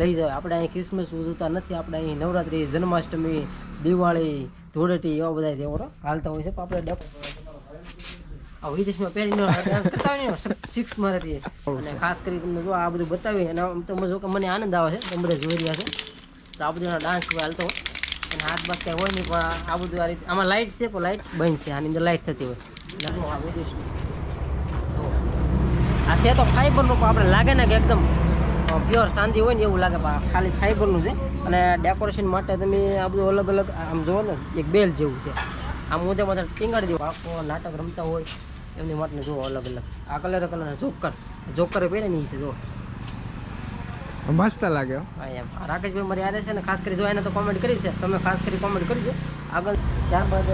લઈ જાય. આપણે અહીં ક્રિસમસ ઉજવતા નથી. આપણે અહીં નવરાત્રિ, જન્માષ્ટમી, દિવાળી, ધૂળેટી એવા બધા તહેવારો હાલતા હોય છે. પણ આપણે આ વિદેશમાં પહેરીને ડાન્સ કરતા હોય ને સિક્સ મારેથી. અને ખાસ કરી તમને જો આ બધું બતાવી અને આમ જો કે મને આનંદ આવે છે. તમે બધા જોઈ રહ્યા છે. તો આ બધું ડાન્સ હાલતો હોય. અને હાથ બાદ ક્યાંય હોય નહીં, પણ આ બધું આ રીતે આમાં લાઇટ છે, પણ લાઇટ બંધ છે. આની અંદર લાઇટ થતી હોય. આ વિદેશ આ છે તો ફાઈબરનું પણ આપણે લાગે ને કે એકદમ પ્યોર શાંતિ હોય ને એવું લાગે આ ખાલી ફાઈબરનું છે. અને ડેકોરેશન માટે તમે આ બધું અલગ અલગ આમ જુઓ ને એક બેલ જેવું છે. આમ મુદ્દે માથે ટીંગાડી દેવું આખો નાટક રમતા હોય એમની માટે જુઓ અલગ અલગ. આ કલર કલર જોકર. જોકર પહેરે ને ઈ છે જુઓ. મસ્ત લાગ્યો હા. એમ. આ રાકેશભાઈ મારી યારે છે ને ખાસ કરી જો એને તો કોમેન્ટ કરી છે. તમે ખાસ કરી કોમેન્ટ કરજો આગળ ત્યારબાદ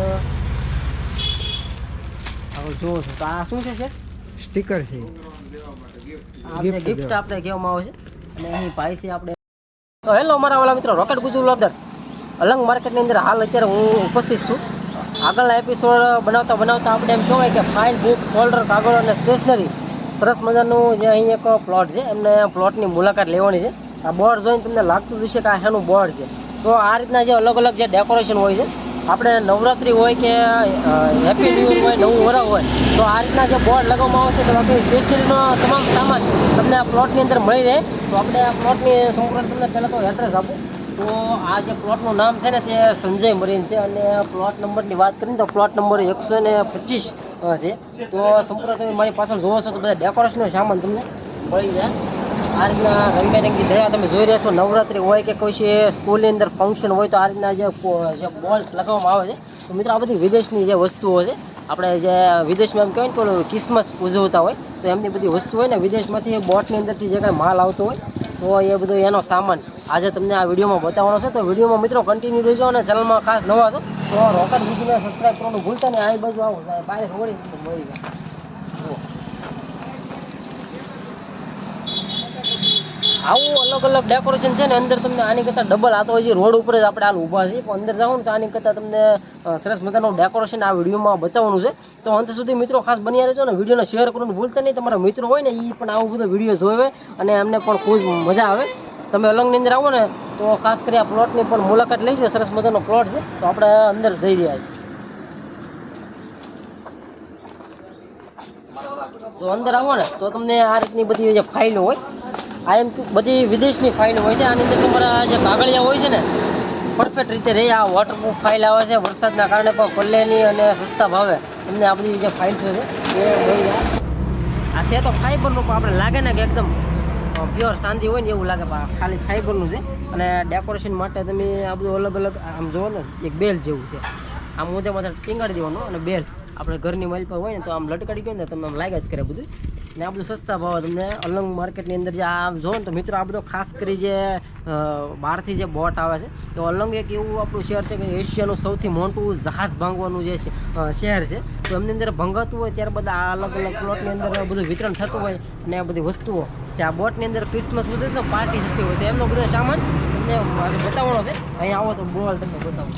આગળ જુઓ છો. તો આ શું છે સ્ટીકર છે. ગિફ્ટ આપણે કહેવામાં આવે છે. અને અહીં ભાઈ છે આપણે. તો હેલો મારા વાલા મિત્રો, રોકેટ ગુજુ લોકદર અલંગ માર્કેટની અંદર હાલ અત્યારે હું ઉપસ્થિત છું. આગળના એપિસોડ બનાવતા બનાવતા આપણે એમ કહેવાય કે ફાઇન બુક્સ ફોલ્ડર કાગળ અને સ્ટેશનરી સરસ મજાનું જે અહીં એક પ્લોટ છે, એમને પ્લોટની મુલાકાત લેવાની છે. આ બોર્ડ જોઈને તમને લાગતું હશે કે આ એનું બોર્ડ છે. તો આ રીતના જે અલગ અલગ જે ડેકોરેશન હોય છે આપણે નવરાત્રિ હોય કે હેપી ન્યુ હોય, નવું વરસ હોય, તો આ રીતના જે બોર્ડ લગાવવામાં આવશે તો બાકી સ્ટેશનરીનો તમામ સામાન તમને આ પ્લોટની અંદર મળી રહે. તો આપણે આ પ્લોટની સંપૂર્ણ તમને પહેલાં તો એડ્રેસ આપું. તો આ જે પ્લોટનું નામ છે ને, તે સંજય મરીન છે, અને પ્લોટ નંબરની વાત કરીને તો પ્લોટ નંબર એકસો ને પચીસ છે. તો સંપૂર્ણ તમે મારી પાછળ જોવો છો, તો બધા ડેકોરેશનનો સામાન તમને મળી જાય. આ રીતના રંગબેરંગી દડા તમે જોઈ રહ્યા છો, નવરાત્રી હોય કે કોઈ છે, સ્કૂલની અંદર ફંક્શન હોય તો આ રીતના જે બોલ્સ લગાવવામાં આવે છે, તો મિત્રો આ બધી વિદેશની જે વસ્તુઓ છે, આપણે જે વિદેશમાં એમ કહેવાય ને કે ક્રિસમસ ઉજવતા હોય, તો એમની બધી વસ્તુ હોય ને વિદેશમાંથી બોટની અંદરથી જે કાંઈ માલ આવતો હોય, તો એ બધો એનો સામાન. આજે તમને આ વિડીયોમાં બતાવવાનો છે, તો વિડીયોમાં મિત્રો કન્ટિન્યુ રહેજો અને ચેનલમાં ખાસ નવા છો, તો રોકડ વિડીયોને સબસ્ક્રાઈબ કરવાનું ભૂલતા નહીં, આ બાજુ આવો બાય, હોળી, મળી જાય. આવું અલગ અલગ ડેકોરેશન છે ને, અંદર તમને આની કરતાં ડબલ આ તો હજી રોડ ઉપર જ આપણે હાલ ઊભા છીએ. પણ અંદર જાઓ ને તો આની કરતાં તમને સરસ મજાનું ડેકોરેશન આ વિડીયોમાં બતાવવાનું છે. તો અંત સુધી મિત્રો ખાસ બન્યા રહેજો ને વિડીયોને શેર કરવાનું ભૂલતા નહીં. તમારા મિત્રો હોય ને એ પણ આવું બધું વીડિયો જોવે અને એમને પણ ખૂબ મજા આવે. તમે અલંગની અંદર આવો ને, તો ખાસ કરી આ પ્લોટની પણ મુલાકાત લઈશું. સરસ મજાનો પ્લોટ છે. તો આપણે અંદર જઈ રહ્યા છીએ. તો અંદર આવો ને, તો તમને આ રીતની બધી જે ફાઇલો હોય આ એમ બધી વિદેશની ફાઇલ હોય છે, આની અંદર તમારા જે કાગળિયા હોય છે ને પરફેક્ટ રીતે રહે. આ વોટરપ્રૂફ ફાઇલ આવે છે, વરસાદના કારણે પણ પલ્લેની અને સસ્તા ભાવે. એમને આ બધી જે ફાઇલ છે એ મળી જાય. આ છે તો ફાઈબરનું પણ આપણે લાગે ને કે એકદમ પ્યોર શાંતિ હોય ને એવું લાગે ખાલી ફાઈબરનું છે. અને ડેકોરેશન માટે તમે આ બધું અલગ અલગ, આમ જુઓ ને, એક બેલ જેવું છે. આમ મુદ્દે માથે ટીંગાડી દેવાનું અને બેલ આપણે ઘરની માઇલ પર હોય ને, તો આમ લટકાડી ગયો ને તમને આમ લાગે જ કરે બધું. ને આ બધું સસ્તા ભાવે તમને અલંગ માર્કેટની અંદર જે આ જો ને તો મિત્રો આ બધો ખાસ કરી જે બહારથી જે બોટ આવે છે, તો અલંગ એક એવું આપણું શહેર છે કે એશિયાનું સૌથી મોટું જહાજ ભાંગવાનું જે શહેર છે. તો એમની અંદર ભંગાતું હોય ત્યારબાદ આ અલગ અલગ પ્લોટની અંદર બધું વિતરણ થતું હોય અને આ બધી વસ્તુઓ. જે આ બોટની અંદર ક્રિસમસ બધું પાર્ટી થતી હોય તો એમનો બધો સામાન તમને બતાવવાનો છે. અહીં આવો તો બોલ તમને બતાવું.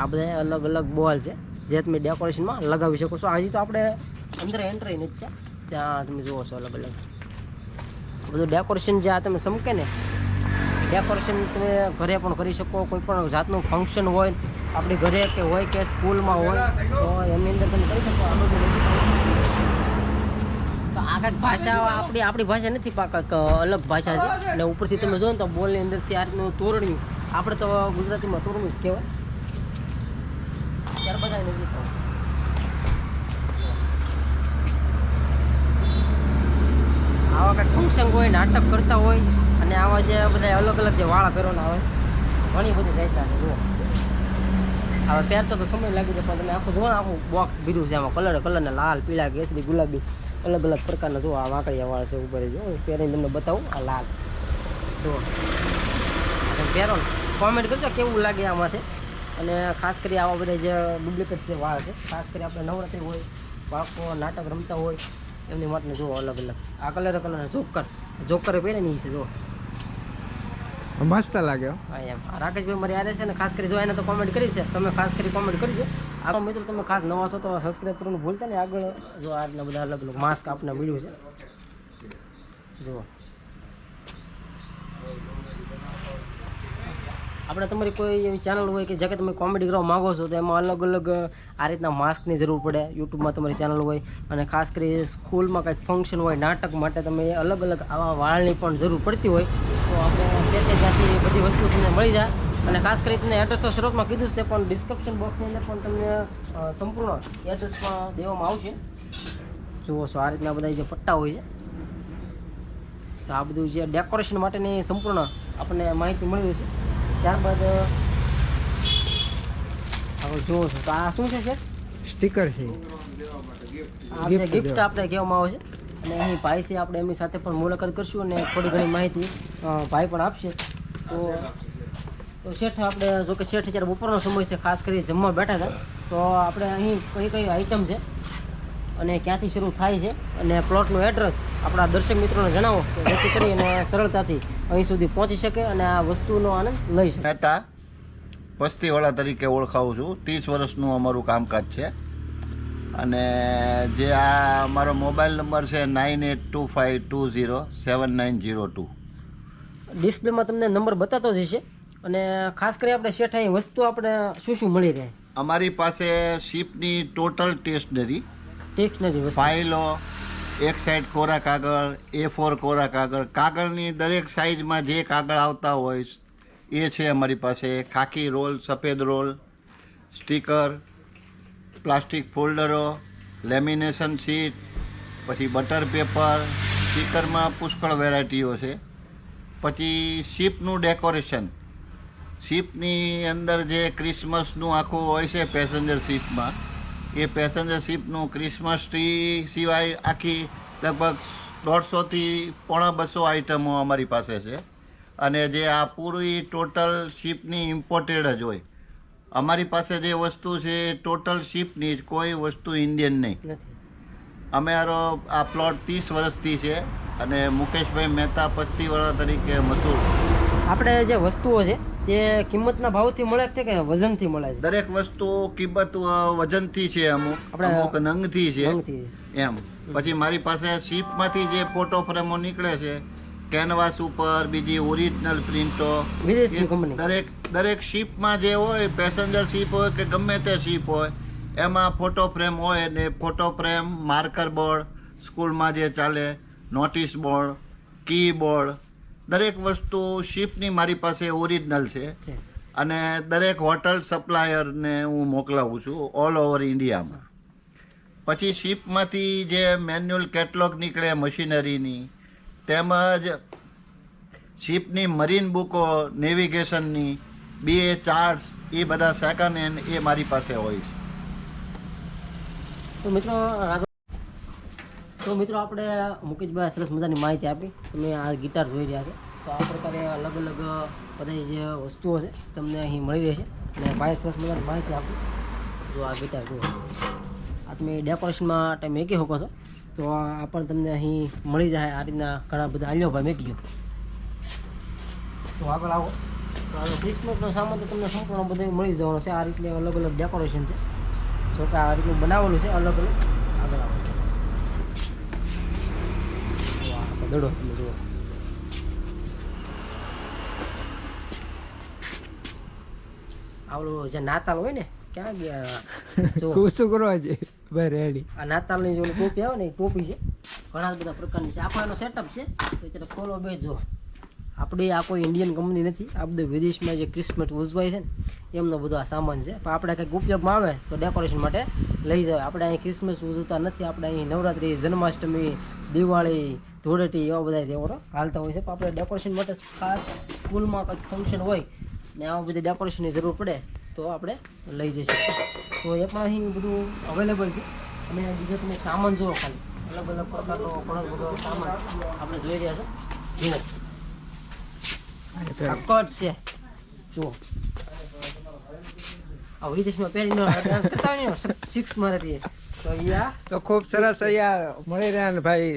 આ બધા અલગ અલગ બોલ છે, જે તમે ડેકોરેશનમાં લગાવી શકો છો. હજી તો આપણે અંદર એન્ટ્રી નથી થયા ત્યાં તમે જુઓ છો અલગ અલગ બધું ડેકોરેશન જે આ તમે સમકે ને ડેકોરેશન તમે ઘરે પણ કરી શકો, કોઈ પણ જાતનું ફંક્શન હોય, આપણી ઘરે કે હોય કે સ્કૂલમાં હોય, તો એમની અંદર તમે કરી શકો. તો આ કાંઈક ભાષા આપણી આપણી ભાષા નથી પાક અલગ ભાષા છે. અને ઉપરથી તમે જોવો ને તો બોલની અંદરથી આ રીતનું આપણે તો ગુજરાતીમાં તોરણ્યું જ કહેવાય. ત્યારબાદ નજીક. આવા કંઈક ફંક્શન હોય નાટક કરતા હોય અને આવા જે બધા અલગ અલગ જે વાળા પહેરવાના હોય, ઘણી બધી જાયતા છે, જુઓ. હવે પહેરતો તો સમય લાગી જાય, પણ તમે આખું જુઓ આખું બોક્સ ભીરું છે, આમાં કલર કલરને લાલ, પીળા, કેસરી, ગુલાબી, અલગ અલગ પ્રકારના, જુઓ, આ વાંકડિયા વાળ છે ઉપર જો પહેરીને તમને બતાવું, આ લાલ. જુઓ. તમે પહેરો કોમેન્ટ કરજો કેવું લાગે આમાંથી. અને ખાસ કરી આવા બધા જે ડુપ્લિકેટ છે વાળ છે, ખાસ કરી આપણે નવરાત્રિ હોય, બાળકો નાટક રમતા હોય એમની માટે જુઓ અલગ અલગ. આ કલર કલર જોકર. જોકર પહેરે ને છે જુઓ. મસ્ત લાગ્યો હા. એમ. રાકેશભાઈ મારી આરે છે ને ખાસ કરી જો એને તો કોમેન્ટ કરી છે. તમે ખાસ કરી કોમેન્ટ કરજો આ મિત્રો તમે ખાસ નવા છો તો સબસ્ક્રાઈબ કરવાનું ભૂલતા ને આગળ જો આજના બધા અલગ અલગ માસ્ક આપને મળ્યું છે. જુઓ. આપણે તમારી કોઈ એવી ચેનલ હોય કે જ્યાં તમે કોમેડી કરવા માગો છો, તો એમાં અલગ અલગ આ રીતના માસ્કની જરૂર પડે યુટ્યુબમાં તમારી ચેનલ હોય. અને ખાસ કરી સ્કૂલમાં કંઈક ફંક્શન હોય, નાટક માટે તમે અલગ અલગ આવા વાળની પણ જરૂર પડતી હોય. તો આપણે જે ત્યાંથી બધી વસ્તુ તમને મળી જાય. અને ખાસ કરી તમને એડ્રેસ તો શરૂઆતમાં કીધું છે, પણ ડિસ્ક્રિપ્શન બોક્સની અંદર પણ તમને સંપૂર્ણ એડ્રેસમાં દેવામાં આવશે. જુઓ છો, આ રીતના બધા જે પટ્ટા હોય છે. તો આ બધું જે ડેકોરેશન માટેની સંપૂર્ણ આપણને માહિતી મળી છે ત્યારબાદ હવે જુઓ છો. તો આ શું છે સર સ્ટીકર છે. ગિફ્ટ આપણે કહેવામાં આવે છે. અને અહીં ભાઈ છે આપણે એમની સાથે પણ મુલાકાત કરશું અને થોડી ઘણી માહિતી ભાઈ પણ આપશે. તો તો શેઠ આપણે જો કે શેઠ અત્યારે બપોરનો સમય છે ખાસ કરી જમવા બેઠા હતા. તો આપણે અહીં કઈ કઈ આઈટમ છે અને ક્યાંથી શરૂ થાય છે અને પ્લોટનું એડ્રેસ આપણા દર્શક મિત્રોને જણાવો કે જેથી કરીને સરળતાથી અહીં સુધી પહોંચી શકે અને આ વસ્તુનો આનંદ લઈ શકે. મહેતા વસ્તીવાળા તરીકે ઓળખાવું છું. ત્રીસ વર્ષનું અમારું કામકાજ છે. અને જે આ અમારો મોબાઈલ નંબર છે nine eight two five two zero seven nine zero two. ડિસ્પ્લેમાં તમને નંબર બતાતો જશે અને ખાસ કરી આપણે શેઠ અહીં વસ્તુ આપણે શું શું મળી રહે? અમારી પાસે શીપની ટોટલ ટેસ્ટનરી ટેક્સનરી ફાઇલો એક સાઈડ કોરા કાગળ, એ ફોર કોરા કાગળ. કાગળની દરેક સાઇઝમાં જે કાગળ આવતા હોય, એ છે અમારી પાસે. ખાકી રોલ, સફેદ રોલ સ્ટીકર પ્લાસ્ટિક ફોલ્ડરો લેમિનેશન શીટ પછી બટર પેપર સ્ટીકરમાં પુષ્કળ વેરાયટીઓ છે. પછી શીપનું ડેકોરેશન શીપની અંદર જે ક્રિસમસનું આખું હોય છે પેસેન્જર શીપમાં એ પેસેન્જર શીપનું ક્રિસમસ ટ્રી સિવાય આખી લગભગ દોઢસોથી પોણા બસો આઇટમો અમારી પાસે છે. અને જે આ પૂરી ટોટલ શિપની ઇમ્પોર્ટેડ જ હોય. અમારી પાસે જે વસ્તુ છે એ ટોટલ શિપની જ કોઈ વસ્તુ ઇન્ડિયન નહીં. અમારો આ પ્લોટ ત્રીસ વર્ષથી છે અને મુકેશભાઈ મહેતા પસ્તીવાળા તરીકે મશહૂર. આપણે જે વસ્તુઓ છે તે કિંમતના ભાવથી મળે છે કે વજનથી મળે છે? દરેક વસ્તુ કિંમત વજનથી છે અમુક. અમુક નંગથી છે. એમ. પછી મારી પાસે શીપમાંથી જે ફોટો ફ્રેમો નીકળે છે કેનવાસ ઉપર બીજી ઓરિજિનલ પ્રિન્ટો. દરેક દરેક શીપમાં જે હોય પેસેન્જર શીપ હોય કે ગમે તે શીપ હોય એમાં ફોટો ફ્રેમ હોય ને ફોટો ફ્રેમ માર્કર બોર્ડ સ્કૂલમાં જે ચાલે નોટિસ બોર્ડ કી બોર્ડ દરેક વસ્તુ શીપની મારી પાસે ઓરિજિનલ છે. અને દરેક હોટલ સપ્લાયરને હું મોકલાવું છું ઓલ ઓવર ઇન્ડિયામાં પછી શિપમાંથી જે મેન્યુઅલ કેટલોગ નીકળે મશીનરીની તેમજ શિપની મરીન બુકો નેવિગેશનની બે ચાર્ટ્સ એ બધા સેકન્ડ હેન્ડ એ મારી પાસે હોય છે. તો મિત્રો તો મિત્રો આપણે મુકેશભાઈ સરસ મજાની માહિતી આપી. તમે આ ગિટાર જોઈ રહ્યા છો. તો આ પ્રકારે અલગ અલગ બધી જે વસ્તુઓ છે તમને અહીં મળી રહેશે. અને ભાઈ સરસ મજાની માહિતી આપી. જો આ ગિટાર જુઓ. આ તમે ડેકોરેશનમાં તમે મેકી શકો છો. તો આ પણ તમને અહીં મળી જાય. આ રીતના ઘણા બધા આલ્યો ભાઈ મેકી ગયો. તો આગળ આવો. તો ક્રિસમસનો સામાન તો તમને સંપૂર્ણ બધું મળી જવાનો છે. આ રીતની અલગ અલગ ડેકોરેશન છે. જો કે આ રીતનું બનાવેલું છે અલગ અલગ. આગળ આવો. દડો. તમે જુઓ જે નાતાલ હોય ને ક્યાં ગયા? શું કરવા છે ભાઈ રેડી આ નાતાલની જે ટોપી આવે ને એ ટોપી છે. ઘણા બધા પ્રકારની છે. એનો સેટઅપ છે. તો અત્યારે ખોલો બે જો. આપણી આ કોઈ ઇન્ડિયન કંપની નથી. આ બધું વિદેશમાં જે ક્રિસમસ ઉજવાય છે ને, એમનો બધો આ સામાન છે. પણ આપણે કંઈક ઉપયોગમાં આવે તો ડેકોરેશન માટે લઈ જાય આપણે અહીં ક્રિસમસ ઉજવતા નથી. આપણે અહીં નવરાત્રિ, જન્માષ્ટમી, દિવાળી, ધૂળેટી એવા બધા તહેવારો હાલતા હોય છે. પણ આપણે ડેકોરેશન માટે ખાસ સ્કૂલમાં કંઈક ફંક્શન હોય ને આવા બધી ડેકોરેશનની જરૂર પડે તો આપણે લઈ જઈ શકીએ. તો એ પણ અહીં બધું અવેલેબલ છે. અને બીજો તમે સામાન જુઓ ખાલી. અલગ અલગ પ્રકારનો ઘણો બધો સામાન આપણે જોઈ રહ્યા છો. જુઓ આ છે જુઓ આ વિદેશમાં પહેરીને ડાન્સ કરતા હોય ને સિક્સ મારેથી તો ખૂબ સરસ અહીંયા મળી રહ્યા ને ભાઈ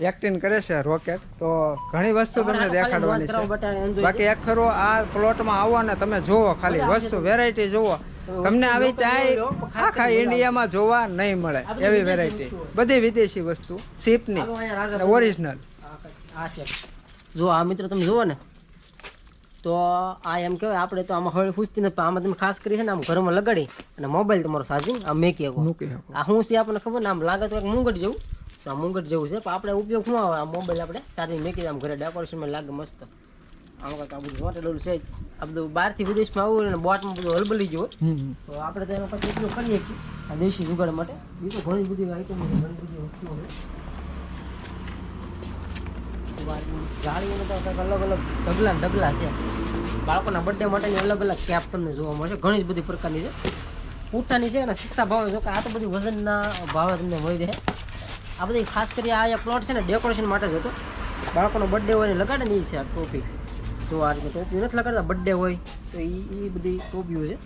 એક્ટિંગ કરે છે રોકેટ તો ઘણી વસ્તુ તમને દેખાડવાની છે બાકી એક ફેરો આ પ્લોટમાં આવો ને તમે જુઓ ખાલી વસ્તુ વેરાયટી જુઓ તમને આવી ત્યાં આખા ઇન્ડિયામાં જોવા નહીં મળે એવી વેરાયટી બધી વિદેશી વસ્તુ શીપની ઓરિજિનલ જો આ મિત્ર તમે જુઓ ને તો આ એમ કહેવાય આપણે તો આમાં હવે પૂછતી નથી આમાં તમે ખાસ કરી છે ને આમ ઘરમાં લગાડી અને મોબાઈલ તમારો ચાર્જિંગ આમ મેકી મૂકી આ શું છે આપણને ખબર ને આમ લાગે તો મુંગટ જેવું તો આ મુંગટ જેવું છે પણ આપણે ઉપયોગ શું આવે? આ મોબાઈલ આપણે ચાર્જિંગ મેકી આમ ઘરે ડેકોરેશનમાં લાગે મસ્ત. આમ કાંઈક આ બધું મોટેલું છે આ બધું બહારથી વિદેશમાં આવું હોય ને બોટમાં બધું હલબલી ગયું તો આપણે તો એનો પછી ઉપયોગ કરીએ કે આ દેશી જુગાડ માટે બીજું ઘણી બધી આઈટમ ઘણી બધી વસ્તુઓ અલગ અલગ ઢગલા ઢગલા છે. બાળકોના બર્થડે માટેની અલગ અલગ કેપ તમને જોવા મળશે. ઘણી જ બધી પ્રકારની છે. પૂઠાની છે અને સસ્તા ભાવે જો કે આ તો બધી વજનના ભાવે તમને મળી રહે. આ બધી ખાસ કરી આ એક પ્લોટ છે ને ડેકોરેશન માટે જ હતો. બાળકોનો બર્થડે હોય ને લગાડે ને એ છે આ ટોપી. જો આ રીતે ટોપીઓ નથી લગાડતા બર્થડે હોય તો એ એ બધી ટોપીઓ છે.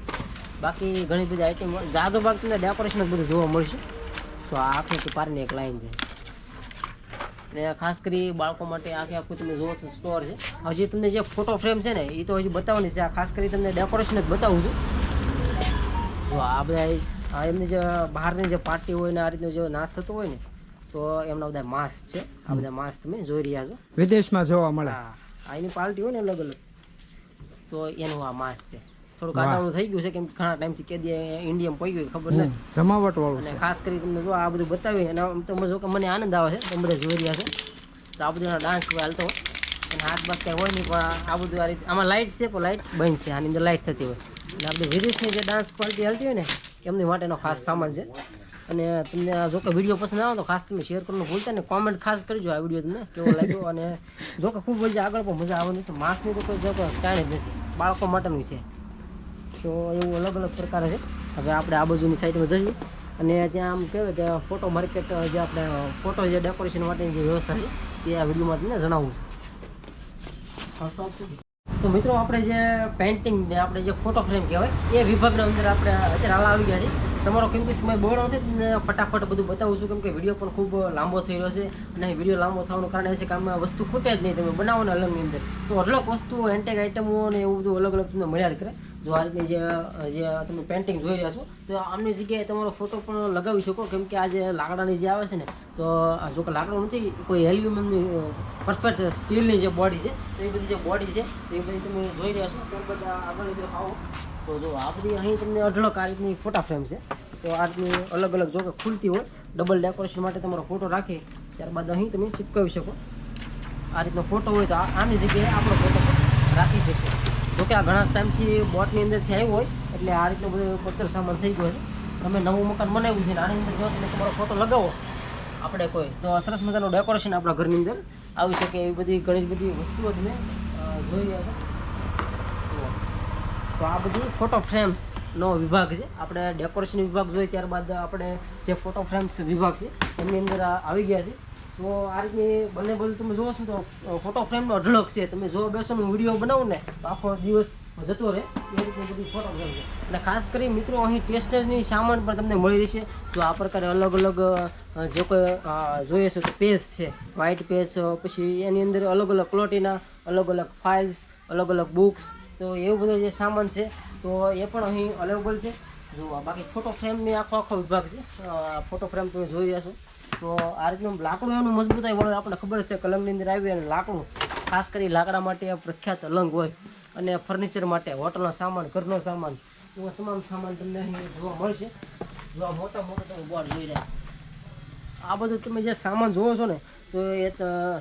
બાકી ઘણી બધી આઈટમ જાદો ભાગ તમને ડેકોરેશન જ બધું જોવા મળશે. તો આ આખી પારની એક લાઈન છે. અને ખાસ કરી બાળકો માટે આખે આખું તમે જોવો છો સ્ટોર છે. હજી તમને જે ફોટો ફ્રેમ છે ને એ તો હજી બતાવવાની છે. આ ખાસ કરી તમને ડેકોરેશન જ બતાવું છું. જો આ બધા આ એમની જે બહારની જે પાર્ટી હોય ને આ રીતનું જે નાશ થતો હોય ને તો એમના બધા માસ્ક છે. આ બધા માસ્ક તમે જોઈ રહ્યા છો. વિદેશમાં જોવા મળે. હા આ એની પાર્ટી હોય ને અલગ અલગ તો એનું આ માસ્ક છે. થોડું કાટાળું થઈ ગયું છે કેમ કે ઘણા ટાઈમથી કેદી ઇન્ડિયમ પડી ગયું ખબર નથી. જમાવટ વાળું અને ખાસ કરી તમને જો આ બધું બતાવી અને આમ તો જો કે મને આનંદ આવે છે તમે બધા જોઈ રહ્યા છે. તો આ બધું ડાન્સ હાલતો હોય અને હાથ બાદ કાંઈ હોય નહીં પણ આ બધું આ રીતે આમાં લાઇટ છે પણ લાઇટ બંધ છે આની અંદર લાઇટ થતી હોય. અને આપણે વિદેશની જે ડાન્સ પાર્ટી હાલતી હોય ને એમની માટેનો ખાસ સામાન છે. અને તમને જો કે વીડિયો પસંદ આવે તો ખાસ તમે શેર કરવાનું ભૂલતા ને કોમેન્ટ ખાસ કરજો આ વીડિયો તમને કેવો લાગ્યો? અને જો કે ખૂબ મજા આગળ પણ મજા આવવાની છે માસની તો કોઈ જો કાંઈ જ નથી. બાળકો માટેનું છે. તો એવું અલગ અલગ પ્રકાર છે. હવે આપણે આ બાજુની સાઈડમાં જઈએ. અને ત્યાં આમ કહેવાય કે ફોટો માર્કેટ જે આપણે ફોટો જે ડેકોરેશન માટેની જે વ્યવસ્થા છે, એ આ વિડીયોમાં તમને જણાવું છું. તો મિત્રો, આપણે જે પેઇન્ટિંગ ને આપણે જે ફોટો ફ્રેમ કહેવાય, એ વિભાગના અંદર આપણે અત્યારે હાલ આવી ગયા છે તમારો કિંમતી સમય બહુ નથી, તમને ફટાફટ બધું બતાવું છું. કેમ કે વીડિયો પણ ખૂબ લાંબો થઈ રહ્યો છે. અને વીડિયો લાંબો થવાનું કારણ એ છે કે આમાં વસ્તુ ખૂટે જ નહીં. તમે બનાવો ને અલગની અંદર. તો અલગ વસ્તુઓ એન્ટેક આઇટમો ને એવું બધું અલગ અલગ તમને મળ્યા જ કરે. જો આ રીતની જે જે તમે પેઇન્ટિંગ જોઈ રહ્યા છો, તો આમની જગ્યાએ તમારો ફોટો પણ લગાવી શકો. કેમ કે આ જે લાકડાની જે આવે છે ને, તો જો કે લાકડું નથી, કોઈ એલ્યુમિનિયમની પરફેક્ટ સ્ટીલની જે બોડી છે, તો એ બધી જે બોડી છે, એ બધી તમે જોઈ રહ્યા છો. ત્યારબાદ આગળ રીતે આવો. તો જો આ બધી અહીં તમને અઢળક આ રીતની ફોટા ફ્રેમ છે. તો આ રીતની અલગ અલગ જો કે ખુલતી હોય ડબલ ડેકોરેશન માટે તમારો ફોટો રાખી ત્યારબાદ અહીં તમે ચિપકાવી શકો. આ રીતનો ફોટો હોય તો આની જગ્યાએ આપણો ફોટો રાખી શકીએ. જો કે આ ઘણા ટાઈમથી બોટની અંદરથી થયું હોય, એટલે આ રીતનો બધો પથ્થર સામાન થઈ ગયો છે. તમે નવું મકાન બનાવ્યું છે આની અંદર જો તમે તમારો ફોટો લગાવો. આપણે કોઈ તો સરસ મજાનું ડેકોરેશન આપણા ઘરની અંદર. આવી શકે એવી બધી ઘણી બધી વસ્તુઓ તમે જોઈ રહ્યા તો આ બધી ફોટો ફ્રેમ્સનો વિભાગ છે. આપણે ડેકોરેશન વિભાગ જોઈએ ત્યારબાદ આપણે જે ફોટો ફ્રેમ્સ વિભાગ છે એમની અંદર આવી ગયા છે. તો આ રીતની બંને બધું તમે જોવો છો તો ફોટો ફ્રેમનો અઢળક છે. તમે જો બેસો વીડિયો બનાવો ને, તો આખો દિવસ જતો રહે. એ રીતની બધી ફોટો ફ્રેમ અને ખાસ કરી મિત્રો, અહીં સ્ટેશનરીની સામાન પણ તમને મળી રહેશે. તો આ પ્રકારે અલગ અલગ જે કોઈ જોઈએ છે પેજ છે. વ્હાઇટ પેજ પછી એની અંદર અલગ અલગ ક્લોટીના અલગ અલગ ફાઇલ્સ અલગ અલગ બુક્સ તો એવું બધો જે સામાન છે, તો એ પણ અહીં અવેલેબલ છે. જો બાકી ફોટો ફ્રેમની આખો આખો વિભાગ છે. ફોટો ફ્રેમ તમે જોઈ રહ્યા છો. તો આ રીતનું લાકડું એનું મજબૂતાઈ વળે. આપણને ખબર છે કલમની અંદર આવી અને લાકડું, ખાસ કરી લાકડા માટે પ્રખ્યાત અલંગ હોય અને ફર્નિચર માટે, હોટલનો સામાન, ઘરનો સામાન, એવા તમામ સામાન તમને અહીં જોવા મળશે. જો મોટા મોટા તમે બોર્ડ જોઈ રહ્યા. આ બધું તમે જે સામાન જોવો છો ને, તો એ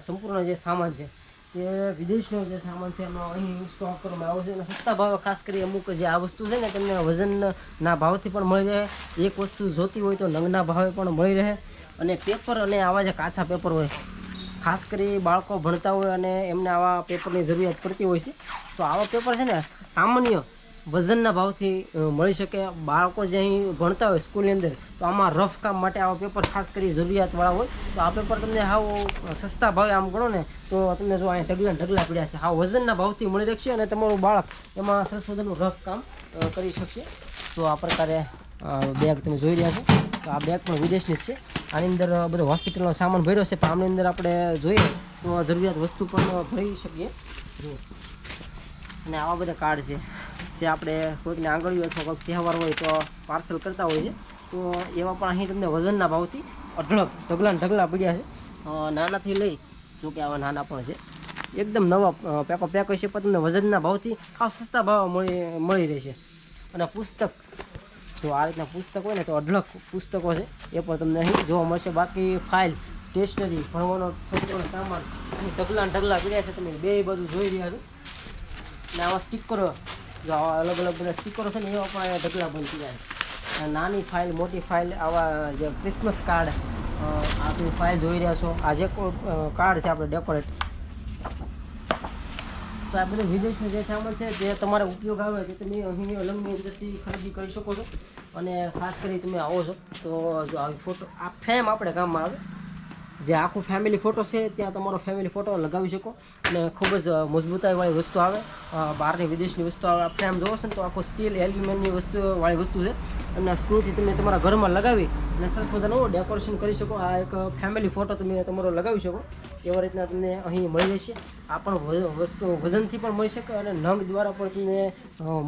સંપૂર્ણ જે સામાન છે તે વિદેશનો જે સામાન છે, એનો અહીં સ્ટોક કરવામાં આવ્યો છે. અને સસ્તા ભાવે ખાસ કરી અમુક જે આ વસ્તુ છે ને, તમને વજનના ભાવથી પણ મળી રહે. એક વસ્તુ જોતી હોય તો નંગના ભાવે પણ મળી રહે. અને પેપર અને આવા જે કાચા પેપર હોય, ખાસ કરી બાળકો ભણતા હોય અને એમને આવા પેપરની જરૂરિયાત પડતી હોય છે, તો આવા પેપર છે ને સામાન્ય વજનના ભાવથી મળી શકે. બાળકો જે અહીં ભણતા હોય સ્કૂલની અંદર, તો આમાં રફ કામ માટે આવા પેપર ખાસ કરી જરૂરિયાતવાળા હોય. તો આ પેપર તમને હાવ સસ્તા ભાવે આમ ગણો ને, તો તમને જો અહીં ઢગલા ઢગલા પડ્યા છે. હા વજનના ભાવથી મળી રહેશે અને તમારું બાળક એમાં સરસ મજાનું રફ કામ કરી શકશે. તો આ પ્રકારે બેગ તમે જોઈ રહ્યા છો. તો આ બેગ પણ વિદેશની જ છે. આની અંદર બધો હોસ્પિટલનો સામાન ભર્યો છે. પણ આમની અંદર આપણે જોઈએ તો જરૂરિયાત વસ્તુ પણ ભરી શકીએ. અને આવા બધા કાર્ડ છે. જે આપણે કોઈકને આંગળીઓ અથવા કોઈક તહેવાર હોય તો પાર્સલ કરતા હોય છે. તો એવા પણ અહીં તમને વજનના ભાવથી અઢળક ઢગલા ઢગલા પડ્યા છે. નાનાથી લઈ જો કે આવા નાના પણ છે. એકદમ નવા પેકો પેકો હશે પણ તમને વજનના ભાવથી ખાસ સસ્તા ભાવ મળી મળી રહેશે. અને પુસ્તક જો આ રીતના પુસ્તક હોય ને તો અઢળક પુસ્તકો છે, એ પણ તમને અહીં જોવા મળશે. બાકી ફાઇલ સ્ટેશનરી ભણવાનો છોકરાનો સામાન ઢગલા ઢગલા પીડ્યા છે તમે બે બધું જોઈ રહ્યા છો. અને આવા સ્ટીકરો જો આવા અલગ અલગ બધા સ્ટીકરો છે ને, એવા પણ ઢગલા બની ગયા છે. નાની ફાઇલ મોટી ફાઇલ આવા જે ક્રિસમસ કાર્ડ આપણી ફાઇલ જોઈ રહ્યા છો. આ જે કાર્ડ છે આપણે ડેકોરેટ તો આ બધું વિદેશનું જે સામાન છે, જે તમારે ઉપયોગ આવે તે તમે અહીં અલંગની અંદરથી ખરીદી કરી શકો છો. અને ખાસ કરી તમે આવો છો, તો ફોટો, આ ફ્રેમ આપણે કામમાં આવે. જે આખું ફેમિલી ફોટો છે, ત્યાં તમારો ફેમિલી ફોટો લગાવી શકો. અને ખૂબ જ મજબૂતાઈવાળી વસ્તુ આવે. બહારની વિદેશની વસ્તુ આવે. આ ફ્રેમ જોવો છો ને તો આખું સ્ટીલ એલ્યુમિનિયમની વસ્તુવાળી વસ્તુ છે. અને સ્ક્રૂથી તમે તમારા ઘરમાં લગાવી અને સરસ મજાનું ડેકોરેશન કરી શકો. આ એક ફેમિલી ફોટો તમે તમારો લગાવી શકો. એવા રીતના તમને અહીં મળી રહેશે આ પણ વસ્તુ, વજનથી પણ મળી શકે અને નંગ દ્વારા પણ તમને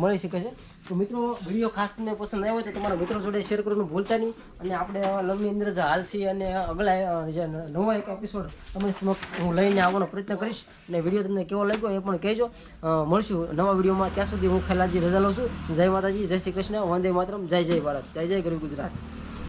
મળી શકે છે. તો મિત્રો, વીડિયો ખાસ તમને પસંદ આવ્યો હોય તો તમારા મિત્રો જોડે શેર કરવાનું ભૂલતા નહીં. અને આપણે લવની અંદર જે હાલ અને અગલા જે નવા એક એપિસોડ તમારી સમક્ષ હું લઈને આવવાનો પ્રયત્ન કરીશ. અને વીડિયો તમને કેવો લાગ્યો એ પણ કહેજો. મળશું નવા વિડીયોમાં. ત્યાં સુધી હું ખેલાજી રજા લઉં છું. જય માતાજી, જય શ્રી કૃષ્ણ. વંદે માતરમ, જય જય ભારત. જય જય ગુરુ ગુજરાત.